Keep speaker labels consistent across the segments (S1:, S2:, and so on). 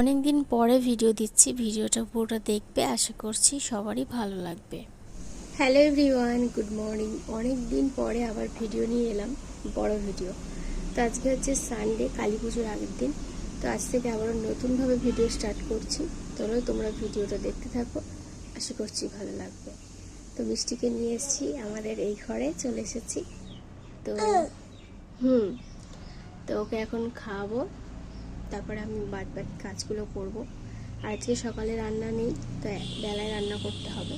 S1: অনেক দিন পরে ভিডিও দিচ্ছি। ভিডিওটা পুরোটা দেখবে, আশা করছি সবারই ভালো লাগবে। হ্যালো এভরিওয়ান গুড মর্নিং অনেক দিন পরে আবার ভিডিও নিয়ে এলাম, বড় ভিডিও তো আজকে হচ্ছে সানডে কালী পুজোর আগের দিন। তো আজ থেকে আবার নতুনভাবে ভিডিও স্টার্ট করছি। চলো তোমরা ভিডিওটা দেখতে থাকো, আশা করছি ভালো লাগবে। তো মিষ্টিকে নিয়ে এসেছি, আমাদের এই ঘরে চলে এসেছি। তো, হুম, তো ওকে এখন খাওয়াবো। তারপরে আমি বাদ বাকি কাজগুলো করব। আজকে সকালে রান্না নেই তো বেলায় রান্না করতে হবে।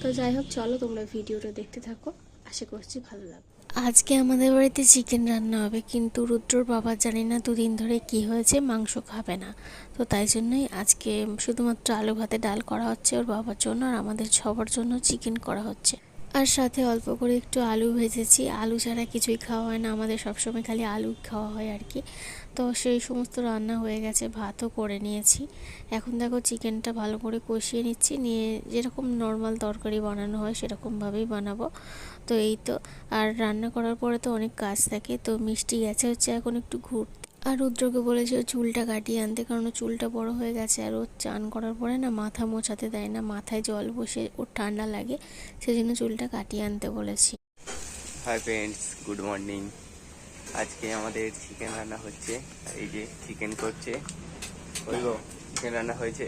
S1: তো যাই হোক, চলো তোমরা ভিডিওটা দেখতে থাকো। আশা করছি ভালো লাগবে। আজকে আমাদের বাড়িতে চিকেন রান্না হবে, কিন্তু রুদ্রর বাবা জানি না দুদিন ধরে কি হয়েছে, মাংস খাবে না। তো তাই জন্যই আজকে শুধুমাত্র আলু ভাতে ডাল করা হচ্ছে, ওর বাবার জন্য আর আমাদের সবার জন্য চিকেন করা হচ্ছে। আর সাথে অল্প করে একটু আলু ভেজেছি। আলু ছাড়া কিছুই খাওয়া হয় না। আমাদের সবসময় খালি আলু খাওয়া হয় আর কি। তো সেই সমস্ত রান্না হয়ে গেছে। ভাতও করে নিয়েছি। এখন দেখো চিকেনটা ভালো করে কষিয়ে নিচ্ছি। নিয়ে যেরকম নর্মাল তরকারি বানানো হয় সেরকমভাবেই বানাবো। তো এই তো। আর রান্না করার পরে তো অনেক কাজ থাকে। তো মিষ্টি গেছে হচ্ছে এখন একটু ঘুরতে। আর রুদ্রকে বলেছে ও চুলটা কাটিয়ে আনতে কারণ চুলটা বড় হয়ে গেছে আর ও চান করার পরে না মাথা মোছাতে দেয় না মাথায় জল বসে ওর ঠান্ডা লাগে সেজন্য চুলটা কাটিয়ে আনতে বলেছি।
S2: হাই ফ্রেন্ডস গুড মর্নিং আজকে আমাদের চিকেন রান্না হচ্ছে এই যে চিকেন করছে। ওই গো চিকেন রান্না হয়েছে?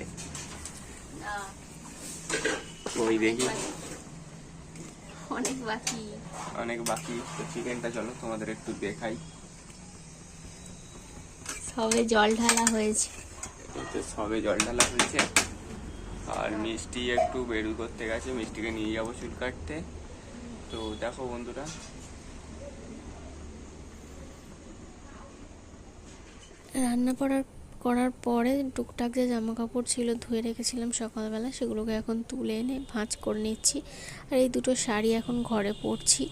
S2: ওই দেখি।
S1: অনেক বাকি।
S2: অনেক বাকি তো চিকেনটা চলো তোমাদের একটু দেখাই।
S1: সবে জল ঢালা হয়েছে।
S2: এই তো সবে জল ঢালা হয়েছে। আর মিষ্টি একটু বেরু করতে গেছে। মিষ্টিকে নিয়ে যাব চুল কাটতে। তো দেখো বন্ধুরা।
S1: রান্না করার করার পরে টুকটাক যে জামা কাপড় ছিল ধুয়ে রেখেছিলাম সকালবেলা, সেগুলোকে এখন তুলে এনে ভাঁজ করে নিচ্ছি। আর এই দুটো শাড়ি এখন ঘরে পরছি।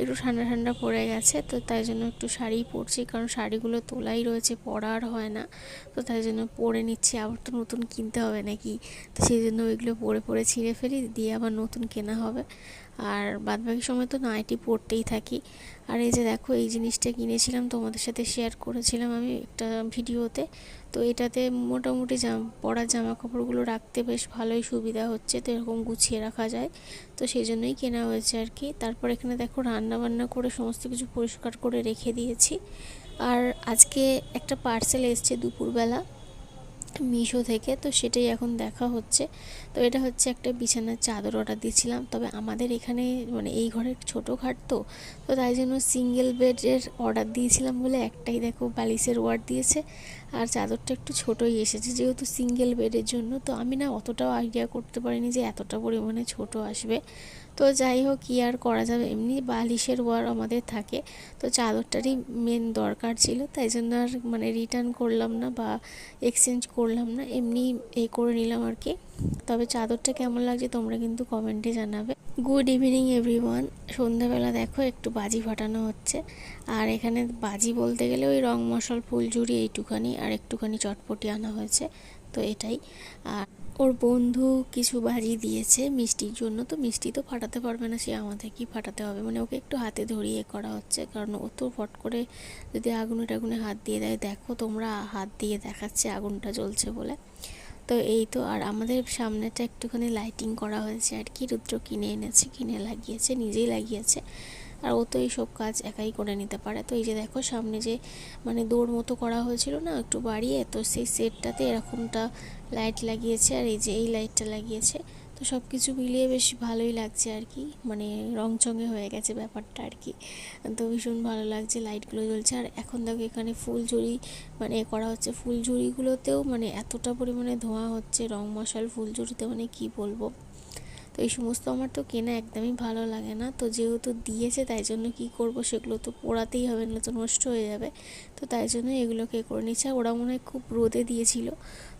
S1: একটু ঠান্ডা ঠান্ডা পড়ে গেছে, তো তাই জন্য একটু শাড়িই পরছি, কারণ শাড়িগুলো তোলাই রয়েছে, পরা আর হয় না। তো তাই জন্য পরে নিচ্ছি, আবার তো নতুন কিনতে হবে নাকি? তো সেই জন্য ওইগুলো পরে পরে ছিঁড়ে ফেলি, দিয়ে আবার নতুন কেনা হবে। আর বাদবাকি সময় তো নাইটি পরতেই থাকি। আর এই যে দেখো, এই জিনিসটা কিনেছিলাম, তোমাদের সাথে শেয়ার করেছিলাম আমি একটা ভিডিওতে। তো এটাতে মোটামুটি জাম পরার জামা কাপড়গুলো রাখতে বেশ ভালোই সুবিধা হচ্ছে, তো এরকম গুছিয়ে রাখা যায়। তো সেই জন্যই কেনা হয়েছে আর কি। তারপর এখানে দেখো রান্না বান্না করে সমস্ত কিছু পরিষ্কার করে রেখে দিয়েছি। আর আজকে একটা পার্সেল এসছে দুপুরবেলা। মিশো থেকে, তো সেটাই এখন দেখা হচ্ছে। তো এটা হচ্ছে একটা বিছানার চাদর অর্ডার দিয়েছিলাম। তবে আমাদের এখানে মানে এই ঘরের ছোটো খাট তো তো তাই জন্য সিঙ্গেল বেডের অর্ডার দিয়েছিলাম বলে একটাই দেখো বালিশের ওয়ার্ড দিয়েছে। আর চাদরটা একটু ছোটোই এসেছে, যেহেতু সিঙ্গেল বেডের জন্য। তো আমি না অতটাও আইডিয়া করতে পারিনি যে এতটা পরিমাণে ছোট আসবে। তো যাই হোক, কী আর করা যাবে? এমনি বালিশের ওয়ার আমাদের থাকে। তো চাদরটারই মেন দরকার ছিল, তাই জন্য আর মানে রিটার্ন করলাম না বা এক্সচেঞ্জ করলাম না, এমনি এ করে নিলাম আর কি। তবে চাদরটা কেমন লাগছে তোমরা কিন্তু কমেন্টে জানাবে। গুড ইভিনিং এভরিওয়ান সন্ধ্যাবেলা দেখো, একটু বাজি ফাটানো হচ্ছে। আর এখানে বাজি বলতে গেলে ওই রং মশাল ফুলঝুরি এইটুখানি, আর একটুখানি চটপটি আনা হয়েছে। তো এটাই। আর ওর বন্ধু কিছু বাজি দিয়েছে মিষ্টির জন্য। তো মিষ্টি তো ফাটাতে পারবে না, সে আমাদেরকেই ফাটাতে হবে? মানে ওকে একটু হাতে ধরিয়ে করা হচ্ছে। কারণ ও তো ফট করে যদি আগুনে টাগুনে হাত দিয়ে দেয়, দেখো তোমরা হাত দিয়ে দেখাচ্ছে আগুনটা জ্বলছে বলে। তো এই তো, আর আমাদের সামনেটা একটুখানি লাইটিং করা হয়েছে আর কি। রুদ্র কিনে এনেছে, কিনে লাগিয়েছে, নিজেই লাগিয়েছে। আর ও তো এই সব কাজ একাই করে নিতে পারে। তো এই যে দেখো, সামনে যে মানে দৌড় মতো করা হয়েছিল না, একটু বাড়িয়ে, তো সেই সেটটাতে এরকমটা লাইট লাগিয়েছে আর এই যে এই লাইটটা লাগিয়েছে। তো সব কিছু মিলিয়ে বেশ ভালোই লাগছে আর কি মানে রংচঙে হয়ে গেছে ব্যাপারটা আর কি। তো ভীষণ ভালো লাগছে লাইটগুলো জ্বলছে। আর এখন দেখো এখানে ফুল ঝুড়ি মানে করা হচ্ছে ফুল ঝুড়িগুলোতেও মানে এতটা পরিমাণে ধোঁয়া হচ্ছে, রং মশাল ফুল ঝুড়িতে মানে কি বলব। এই সমস্ত আমার তো কেনা একদমই ভালো লাগে না। তো যেহেতু দিয়েছে, তাই জন্য কি করব সেগুলো তো পোড়াতেই হবে না তো নষ্ট হয়ে যাবে। তো তাই জন্য এগুলোকে করে নিচ্ছে। ওরা মনে হয় খুব রোদে দিয়েছিল।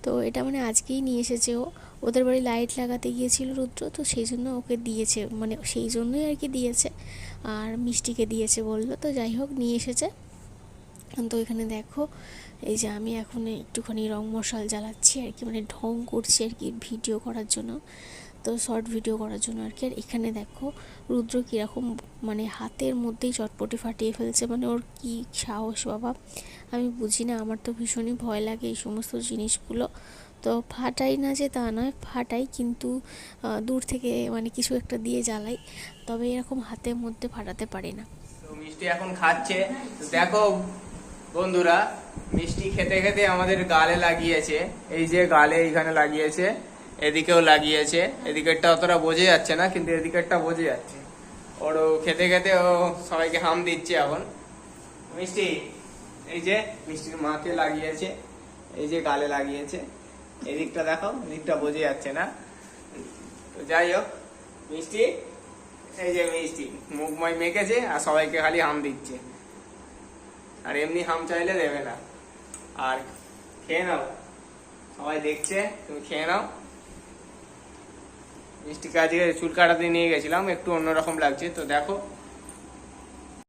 S1: তো এটা মানে আজকেই নিয়ে এসেছে ও। ওদের বাড়ি লাইট লাগাতে গিয়েছিল রুদ্র, তো সেই জন্য ওকে দিয়েছে। মানে সেই জন্যই আর কি দিয়েছে। আর মিষ্টিকে দিয়েছে বলল। তো যাই হোক, নিয়ে এসেছে। তো এখানে দেখো, এই যে আমি এখন একটুখানি রং মশাল জ্বালাচ্ছি আর কি মানে ঢং করছি আর কি ভিডিও করার জন্য, তো শর্ট ভিডিও করার জন্য আর কি। আর এখানে দেখো, রুদ্র কীরকম মানে হাতের মধ্যেই চটপটি ফাটিয়ে ফেলছে মানে ওর কি সাহস বাবা। আমি বুঝি না, আমার তো ভীষণই ভয় লাগে এই সমস্ত জিনিসগুলো। তো ফাটাই না যে তা নয়, ফাটাই কিন্তু দূর থেকে মানে কিছু একটা দিয়ে জ্বালাই, তবে এরকম হাতের মধ্যে ফাটাতে পারি না।
S2: মিষ্টি এখন খাচ্ছে। দেখো বন্ধুরা, মিষ্টি খেতে খেতে আমাদের গালে লাগিয়েছে। এই যে গালে এইখানে লাগিয়েছে, এদিকেও লাগিয়েছে। এদিকেরটা অতটা বোঝে যাচ্ছে না, কিন্তু এদিকেরটা বোঝে যাচ্ছে। ওর খেতে খেতে ও সবাইকে হাম দিচ্ছে এখন। মিষ্টি, এই যে মিষ্টির মাকে লাগিয়েছে, এই যে গালে লাগিয়েছে। এদিকটা দেখো, এদিকটা বোঝে যাচ্ছে না। তো যাই হোক, মিষ্টি, এই যে মিষ্টি মুখময় মেখেছে আর সবাইকে খালি হাম দিচ্ছে। আর এমনি হাম চাইলে দেবে না। আর খেয়ে নাও। সবাই দেখছে, তুমি খেয়ে নাও। মিষ্টি কাজে চুল কাটাতে নিয়ে গেছিলাম, একটু অন্যরকম লাগছে, তো দেখো।